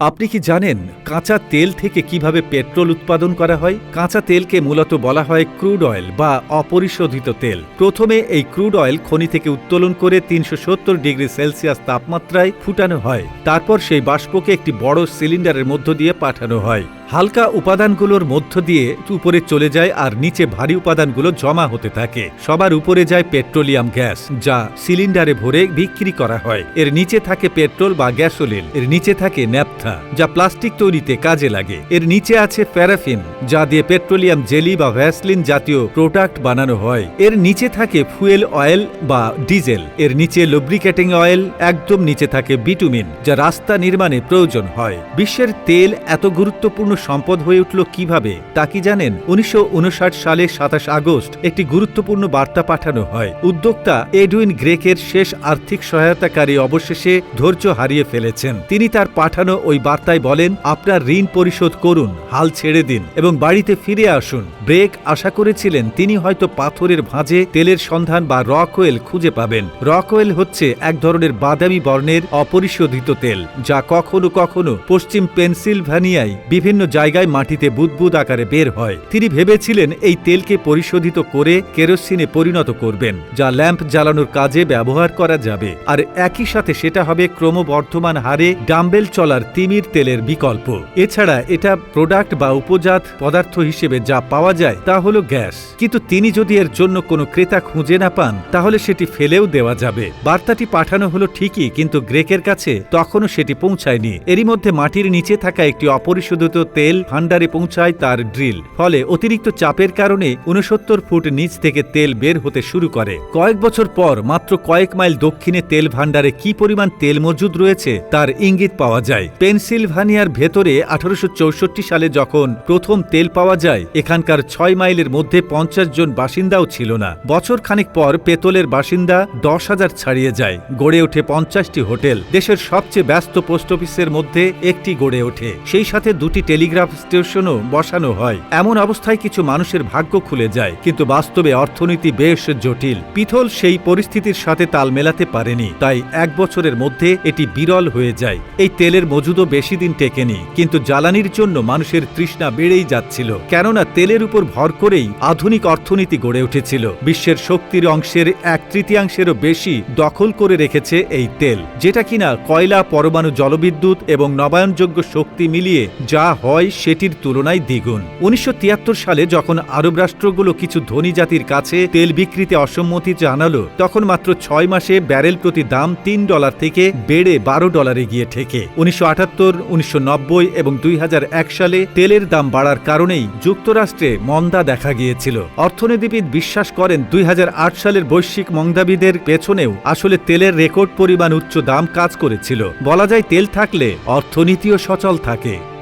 আপনি কি জানেন কাঁচা তেল থেকে কীভাবে পেট্রোল উৎপাদন করা হয়? কাঁচা তেলকে মূলত বলা হয় ক্রুড অয়েল বা অপরিশোধিত তেল। প্রথমে এই ক্রুড অয়েল খনি থেকে উত্তোলন করে তিনশো সত্তর ডিগ্রি সেলসিয়াস তাপমাত্রায় ফুটানো হয়। তারপর সেই বাষ্পকে একটি বড় সিলিন্ডারের মধ্য দিয়ে পাঠানো হয়। হালকা উপাদানগুলোর মধ্য দিয়ে উপরে চলে যায় আর নিচে ভারী উপাদানগুলো জমা হতে থাকে। সবার উপরে যায় পেট্রোলিয়াম গ্যাস, যা সিলিন্ডারে ভরে বিক্রি করা হয়। এর নিচে থাকে পেট্রোল বা গ্যাসোলিন। এর নিচে থাকে ন্যাপথা, যা প্লাস্টিক তৈরিতে কাজে লাগে। এর নিচে আছে প্যারাফিন, যা দিয়ে পেট্রোলিয়াম জেলি বা ভ্যাসলিন জাতীয় প্রোডাক্ট বানানো হয়। এর নিচে থাকে ফুয়েল অয়েল বা ডিজেল। এর নিচে লুব্রিকেটিং অয়েল, একদম নিচে থাকে বিটুমিন, যা রাস্তা নির্মাণে প্রয়োজন হয়। বিশ্বের তেল এত গুরুত্বপূর্ণ সম্পদ হয়ে উঠল কীভাবে, তা কি জানেন? উনিশশো উনষাট সালে সাতাশ আগস্ট একটি গুরুত্বপূর্ণ বার্তা পাঠানো হয়। উদ্যোক্তা এডুইন গ্রেকের শেষ আর্থিক সহায়তাকারী অবশেষে ধৈর্য হারিয়ে ফেলেছেন। তিনি তার পাঠানো ওই বার্তায় বলেন, আপনার ঋণ পরিশোধ করুন, হাল ছেড়ে দিন এবং বাড়িতে ফিরে আসুন। ব্রেক আশা করেছিলেন তিনি হয়তো পাথরের ভাঁজে তেলের সন্ধান বা রক ওয়েল খুঁজে পাবেন। রক ওয়েল হচ্ছে এক ধরনের বাদামি বর্ণের অপরিশোধিত তেল, যা কখনো কখনো পশ্চিম পেনসিলভানিয়ায় বিভিন্ন জায়গায় মাটিতে বুদবুদ আকারে বের হয়। তিনি ভেবেছিলেন এই তেলকে পরিশোধিত করে কেরোসিনে পরিণত করবেন, যা ল্যাম্প জ্বালানোর কাজে ব্যবহার করা যাবে। আর একই সাথে সেটা হবে ক্রমবর্ধমান হারে ডাম্বেল চলার তিমির তেলের বিকল্প। এছাড়া এটা প্রোডাক্ট বা উপজাত পদার্থ হিসেবে যা পাওয়া যায় তা হলো গ্যাস। কিন্তু তিনি যদি এর জন্য কোনো ক্রেতা খুঁজে না পান, তাহলে সেটি ফেলেও দেওয়া যাবে। বার্তাটি পাঠানো হলো ঠিকই, কিন্তু গ্রেকের কাছে তখনও সেটি পৌঁছায়নি। এরই মধ্যে মাটির নিচে থাকা একটি অপরিশোধিত তেল ভান্ডারে পৌঁছায় তার ড্রিল। ফলে অতিরিক্ত চাপের কারণে উনসত্তর ফুট নিচ থেকে তেল বের হতে শুরু করে। কয়েক বছর পর মাত্র কয়েক মাইল দক্ষিণে তেল ভান্ডারে কি পরিমাণ তেল মজুদ রয়েছে তার ইঙ্গিত পাওয়া যায়। পেনসিলভানিয়ার ভেতরে আঠারোশো চৌষট্টি সালে যখন প্রথম তেল পাওয়া যায়, এখানকার ছয় মাইলের মধ্যে পঞ্চাশ জন বাসিন্দাও ছিল না। বছর খানিক পর পেতলের বাসিন্দা দশ হাজার ছাড়িয়ে যায়। গড়ে ওঠে পঞ্চাশটি হোটেল। দেশের সবচেয়ে ব্যস্ত পোস্ট অফিসের মধ্যে একটি গড়ে ওঠে। সেই সাথে দুটি টেলিগ্রাফ স্টেশনও বসানো হয়। এমন অবস্থায় কিছু মানুষের ভাগ্য খুলে যায়, কিন্তু বাস্তবে অর্থনীতি বেশ জটিল। পিথল সেই পরিস্থিতির সাথে তাল মেলাতে পারেনি, তাই এক বছরের মধ্যে এটি বিরল হয়ে যায়। এই তেলের মজুদও বেশি দিন টেকেনি, কিন্তু জ্বালানির জন্য মানুষের তৃষ্ণা বেড়েই যাচ্ছিল, কেননা তেলের উপর ভর করেই আধুনিক অর্থনীতি গড়ে উঠেছিল। বিশ্বের শক্তির অংশের এক তৃতীয়াংশেরও বেশি দখল করে রেখেছে এই তেল, যেটা কিনা কয়লা, পরমাণু জলবিদ্যুৎ এবং নবায়নযোগ্য শক্তি মিলিয়ে যা হয় সেটির তুলনায় দ্বিগুণ। উনিশশো তিয়াত্তর সালে যখন আরব রাষ্ট্রগুলো কিছু ধনী জাতির কাছে তেল বিক্রিতে অসম্মতি জানালো, তখন মাত্র ছয় মাসে ব্যারেল প্রতি দাম তিন ডলার থেকে বেড়ে বারো ডলারে গিয়ে ঠেকে। উনিশশো আটাত্তর, উনিশশো এবং দুই হাজার এক সালে তেলের দাম বাড়ার কারণেই যুক্তরাষ্ট্রে মন্দা দেখা গিয়েছিল। অর্থনীতিবিদ বিশ্বাস করেন, দুই হাজার আট সালের বৈশ্বিক মন্দাবিদের পেছনেও আসলে তেলের রেকর্ড পরিমাণ উচ্চ দাম কাজ করেছিল। বলা যায় তেল থাকলে অর্থনীতিও সচল থাকে।